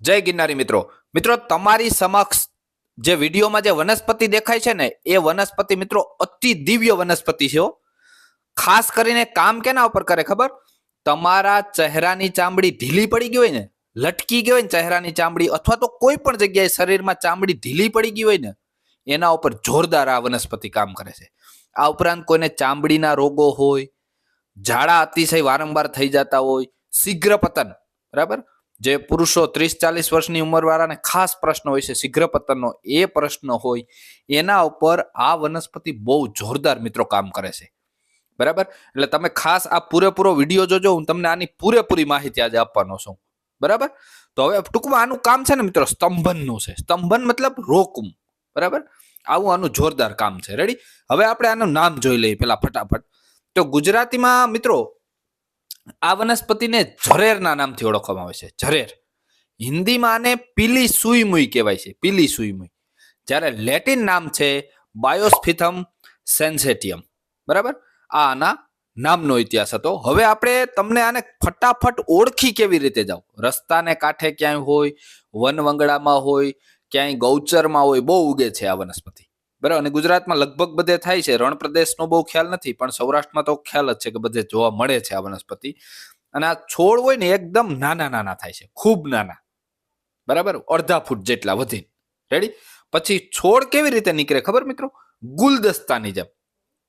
જય ગિરનારી મિત્રો. મિત્રો, તમારી સમક્ષ જે વિડીયોમાં જે વનસ્પતિ દેખાય છે ને, એ વનસ્પતિ મિત્રો અતિ દિવ્ય વનસ્પતિ છે ખાસ કરીને કામ કેના ઉપર કરે ખબર? તમારા ચહેરાની ચામડી ઢીલી પડી ગઈ હોય ને, લટકી ગઈ હોય ને ચહેરાની ચામડી, અથવા તો કોઈ પણ જગ્યાએ શરીરમાં ચામડી ઢીલી પડી ગઈ હોય ને, એના ઉપર જોરદાર આ વનસ્પતિ કામ કરે છે. આ ઉપરાંત કોઈને ચામડીના રોગો હોય, ઝાડા અતિશય વારંવાર થઈ જતા હોય, શીઘ્ર પતન, બરાબર? જે પુરુષો ત્રીસ ચાલીસ વર્ષની ઉંમરવાળાને ખાસ પ્રશ્ન હોય છે, શીઘ્ર પતનનો એ પ્રશ્ન હોય, એના ઉપર આ વનસ્પતિ બહુ જોરદાર મિત્રો કામ કરે છે. બરાબર? એટલે તમે ખાસ આ પૂરેપૂરો વીડિયો જોજો, હું તમને આની પૂરેપૂરી માહિતી આજે આપવાનો છું. બરાબર? તો હવે ટૂંકમાં આનું કામ છે ને મિત્રો, સ્તંભનનું છે. સ્તંભન મતલબ રોકવું. બરાબર? આવું આનું જોરદાર કામ છે. રેડી હવે આપણે આનું નામ જોઈ લઈએ પેલા ફટાફટ. તો ગુજરાતીમાં મિત્રો આ વનસ્પતિને ઝરેરના નામથી ઓળખવામાં આવે છે. ઝરેર. હિન્દીમાં આને પીલી સુઈમુઈ કહેવાય છે. પીલી સુઈમુઈ જ્યારે લેટિન નામ છે, બાયોસ્ફિથમ સેન્સેટિયમ. બરાબર? આ આના નામનો ઇતિહાસ હતો. હવે આપણે તમને આને ફટાફટ ઓળખી કેવી રીતે જાઓ. રસ્તાને કાંઠે ક્યાંય હોય, વનવંગડામાં હોય, ક્યાંય ગૌચરમાં હોય, બહુ ઉગે છે આ વનસ્પતિ. બરાબર? અને ગુજરાતમાં લગભગ બધે થાય છે. રણ પ્રદેશનો બહુ ખ્યાલ નથી, પણ સૌરાષ્ટ્રમાં તો ખ્યાલ જ છે કે બધે જોવા મળે છે આ વનસ્પતિ. અને આ છોડ હોય ને એકદમ નાના નાના થાય છે. ખૂબ નાના. બરાબર? અડધા ફૂટ જેટલા વધી રેડી પછી છોડ કેવી રીતે નીકળે ખબર મિત્રો? ગુલદસ્તાની જેમ.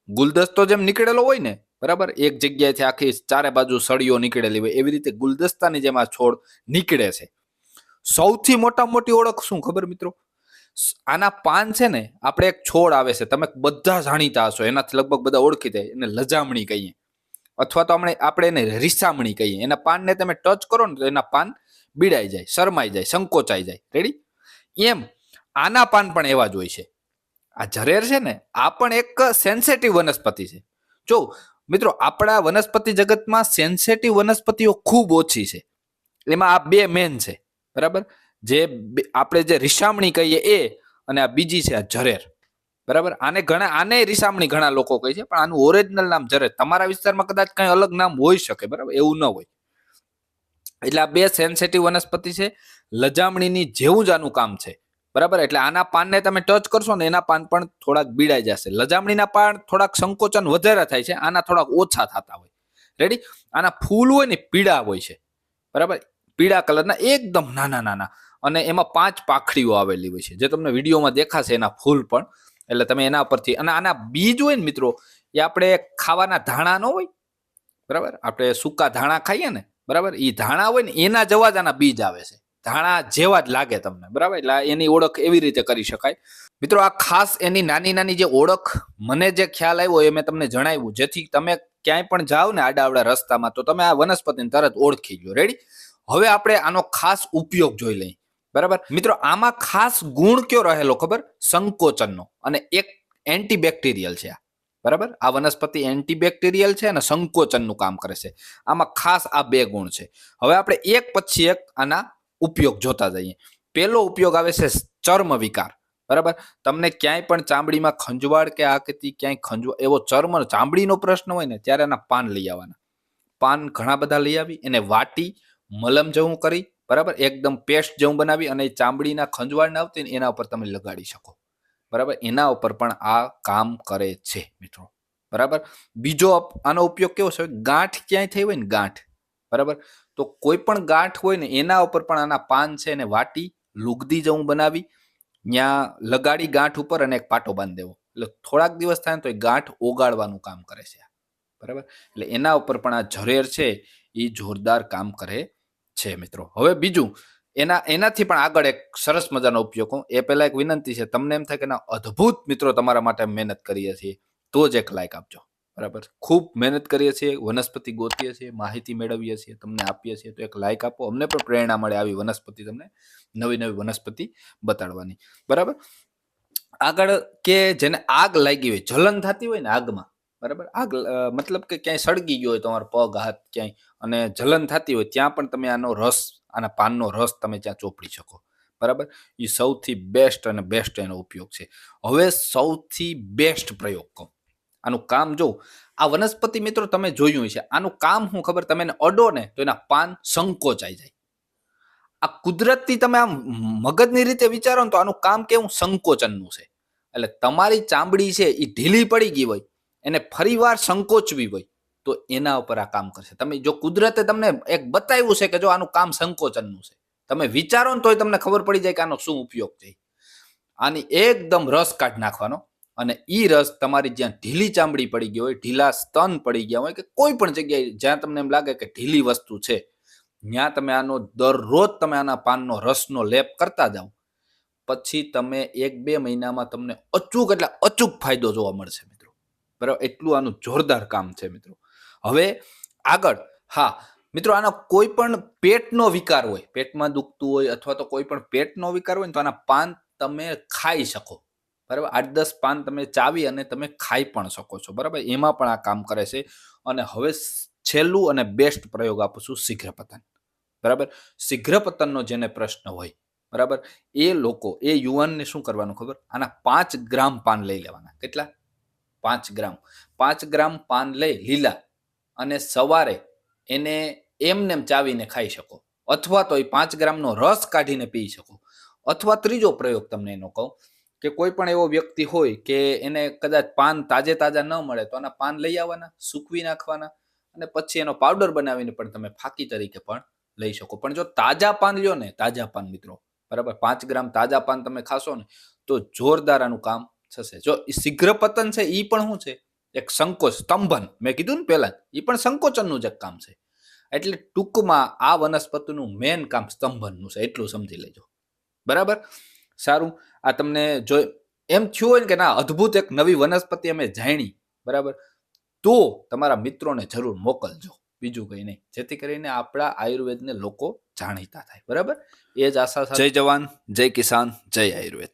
ગુલદસ્તો જેમ નીકળેલો હોય ને, બરાબર? એક જગ્યાએથી આખી ચારે બાજુ સળીઓ નીકળેલી હોય, એવી રીતે ગુલદસ્તાની જેમ આ છોડ નીકળે છે. સૌથી મોટા મોટી ઓળખ શું ખબર મિત્રો? આના પાન છે ને, આપણે એક છોડ આવે છે, તમે બધા જાણીતા હશો, એનાથી લગભગ બધા ઓળખી જાય, એને લજામણી કહીએ. અથવા તો આપણે આપણે એને રીસામણી કહીએ. એના પાનને તમે ટચ કરો ને તો એના પાન બીડાઈ જાય, શરમાઈ જાય, સંકોચાઈ જાય. રેડી એમ, આના પાન પણ એવા જ હોય છે. આ ઝરેર છે ને, આ પણ એક સેન્સેટિવ વનસ્પતિ છે. જો, મિત્રો, આપણા વનસ્પતિ જગતમાં સેન્સેટિવ વનસ્પતિઓ ખૂબ ઓછી છે. એમાં આ બે મેન છે. બરાબર? જે આપણે જે રીસામણી કહીએ એ અને આ બીજી છે આ જરેર બરાબર? આને ઘણા આને રીસામણી ઘણા લોકો કહે છે, પણ આનું ઓરિજિનલ નામ ઝરેર. તમારા વિસ્તારમાં કદાચ કઈ અલગ નામ હોઈ શકે, બરાબર? એવું ન હોય. એટલે આ બે સેન્સેટિવ વનસ્પતિ છે, લજામણીની જેવું જ આનું કામ છે. બરાબર? એટલે આના પાનને તમે ટચ કરશો ને એના પાન પણ થોડાક બીડાઈ જશે. લજામણીના પાન થોડાક સંકોચન વધારે થાય છે, આના થોડાક ઓછા થતા હોય. રેડી આના ફૂલ હોય ને પીળા હોય છે. બરાબર? પીળા કલરના એકદમ નાના નાના. અને એમાં પાંચ પાખડીઓ આવેલી હોય છે. જે તમને વિડીયોમાં દેખાશે એના ફૂલ પણ. એટલે તમે એના પરથી, અને આના બીજ હોય ને મિત્રો, એ આપણે ખાવાના ધાણા ન હોય. બરાબર? આપણે સૂકા ધાણા ખાઈએ ને, બરાબર? એ ધાણા હોય ને, એના જેવા જ આના બીજ આવે છે. ધાણા જેવા જ લાગે તમને, બરાબર? એટલે એની ઓળખ એવી રીતે કરી શકાય. મિત્રો, આ ખાસ એની નાની નાની જે ઓળખ, મને જે ખ્યાલ આવ્યો એ મેં તમને જણાવ્યું. જેથી તમે ક્યાંય પણ જાઓ ને આડાવડા રસ્તામાં, તો તમે આ વનસ્પતિને તરત ઓળખી લો રેડી હવે આપણે આનો ખાસ ઉપયોગ જોઈ લઈએ. બરાબર? મિત્રો, આમાં ખાસ ગુણ કયો રહેલો ખબર? સંકોચનનો. અને એક એન્ટીબેક્ટેરિયલ છે આ. બરાબર? આ વનસ્પતિ એન્ટીબેક્ટેરિયલ છે અને સંકોચનનું કામ કરે છે. આમાં ખાસ આ બે ગુણ છે. હવે આપણે એક પછી એક આના ઉપયોગ જોતા જઈએ. પહેલો ઉપયોગ આવે છે ચર્મ વિકાર બરાબર? તમને ક્યાંય પણ ચામડીમાં ખંજવાળ કે આ કે ક્યાંય ખંજવા એવો ચર્મ, ચામડીનો પ્રશ્ન હોય ને, ત્યારે એના પાન લઈ આવવાના. પાન ઘણા બધા લઈ આવી, એને વાટી, મલમ જેવું કરી બરાબર? એકદમ પેસ્ટ જેવું બનાવી અને ચામડીના ખંજવાળ ના આવતી એના ઉપર તમે લગાડી શકો. બરાબર? એના ઉપર પણ આ કામ કરે છે, મિત્રો. બરાબર? બીજો આનો ઉપયોગ કેવો છે? ગાંઠ ક્યાંય થઈ હોય ને ગાંઠ. બરાબર? તો કોઈ પણ ગાંઠ હોય ને એના ઉપર પણ આના પાન છે એને વાટી, લુગદી જેવું બનાવી ત્યાં લગાડી ગાંઠ ઉપર અને એક પાટો બાંધી દેવો. એટલે થોડાક દિવસ થાય ને તો એ ગાંઠ ઓગાળવાનું કામ કરે છે બરાબર? એટલે એના ઉપર પણ આ ઝરેર છે, એ જોરદાર કામ કરે છે, મિત્રો. હવે બીજું, એના, એનાથી પણ આગળ એક સરસ મજાનો ઉપયોગ હું, એ પહેલા એક વિનંતી છે, તમને એમ થાય કે ના, અદ્ભુત મિત્રો તમારા માટે મહેનત કરીએ છીએ, તો જ એક લાઈક આપજો. બરાબર? ખૂબ મહેનત કરીએ છીએ, વનસ્પતિ ગોતીએ છીએ, માહિતી મેળવીએ છીએ, તમને આપીએ છીએ, તો એક લાઈક આપો. અમને પણ પ્રેરણા મળે આવી વનસ્પતિ તમને, નવી નવી વનસ્પતિ બતાડવાની. બરાબર? આગળ કે જેને આગ લાગી હોય, જલન થતી હોય ને આગમાં બરાબર? આગ મતલબ કે ક્યાંય સળગી ગયો હોય તમારો પગ, હાથ ક્યાંય, અને જલન થતી હોય ત્યાં પણ તમે આનો રસ, આના પાનનો રસ તમે ત્યાં ચોપડી શકો. બરાબર? એ સૌથી બેસ્ટ અને બેસ્ટ એનો ઉપયોગ છે. હવે સૌથી બેસ્ટ પ્રયોગ કહું. આનું કામ જો આ વનસ્પતિ મિત્રો તમે જોયું છે આનું કામ શું ખબર? તમે એને અડો ને તો એના પાન સંકોચાઈ જાય. આ કુદરતથી તમે આમ મગજની રીતે વિચારો ને તો આનું કામ કેવું? સંકોચનનું છે. એટલે તમારી ચામડી છે એ ઢીલી પડી ગઈ હોય. એને ફરીવાર સંકોચવી હોય, તો એના ઉપર આ કામ કરશે. તમે જો કુદરતે તમને એક બતાવ્યું છે કે જો આનું કામ સંકોચનનું છે, તમે વિચારો ને તોય તમને ખબર પડી જાય કે આનો શું ઉપયોગ છે. આની એકદમ રસ કાઢી નાખવાનો અને એ રસ તમારી જ્યાં ઢીલી ચામડી પડી ગઈ હોય, ઢીલા સ્તન પડી ગયા હોય કે કોઈ પણ જગ્યાએ જ્યાં તમને એમ લાગે કે ઢીલી વસ્તુ છે, ત્યાં તમે આનો દરરોજ તમે આના પાનનો રસનો લેપ કરતા જાઓ. પછી તમે એક બે મહિનામાં તમને અચૂક એટલે અચૂક ફાયદો જોવા મળશે. બરાબર? એટલું આનું જોરદાર કામ છે મિત્રો. હવે આગળ, હા, મિત્રો આનો કોઈ પણ પેટનો વિકાર હોય, પેટમાં દુખતું હોય અથવા તો કોઈ પણ પેટનો વિકાર હોય ને તો આના પાન તમે ખાઈ શકો. બરાબર? આઠ દસ પાન તમે ચાવી અને તમે ખાઈ પણ શકો છો. બરાબર? એમાં પણ આ કામ કરે છે. અને હવે છેલ્લું અને બેસ્ટ પ્રયોગ આપું છું શીઘ્ર પતન બરાબર? શીઘ્ર પતનનો જેને પ્રશ્ન હોય, બરાબર? એ લોકો, એ યુવાનને શું કરવાનું ખબર? આના પાંચ ગ્રામ પાન લઈ લેવાના. કેટલા? પાંચ ગ્રામ. પાંચ ગ્રામ પાન લઈ લીલા અને સવારે એને એમનેમ ચાવીને ખાઈ શકો. અથવા તો એ પાંચ ગ્રામનો રસ કાઢીને પી શકો. અથવા ત્રીજો પ્રયોગ તમને એનો કહું કે કોઈ પણ એવો વ્યક્તિ હોય કે એને કદાચ પાન તાજે તાજા ન મળે તો આના પાન લઈ આવવાના, સૂકવી નાખવાના અને પછી એનો પાવડર બનાવીને પણ તમે ફાકી તરીકે પણ લઈ શકો. પણ જો તાજા પાન લ્યો ને, તાજા પાન મિત્રો, બરાબર? પાંચ ગ્રામ તાજા પાન તમે ખાશો ને, તો જોરદાર આનું કામ થશે. જો શીઘ્ર પતન છે એ પણ શું છે? એક સંકોચ, સ્તંભન. મેં કીધું ને પહેલા એ પણ સંકોચનનું જ એક કામ છે. એટલે ટૂંકમાં આ વનસ્પતિનું મેન કામ સ્તંભનનું છે, એટલું સમજી લેજો. બરાબર? સારું. આ તમને જો એમ થયું હોય ને કે ના, અદ્ભુત એક નવી વનસ્પતિ અમે જાણી, બરાબર? તો તમારા મિત્રોને જરૂર મોકલજો, બીજું કંઈ નહીં. જેથી કરીને આપણા આયુર્વેદને લોકો જાણીતા થાય, બરાબર? એ જ આશા જય જવાન, જય કિસાન, જય આયુર્વેદ.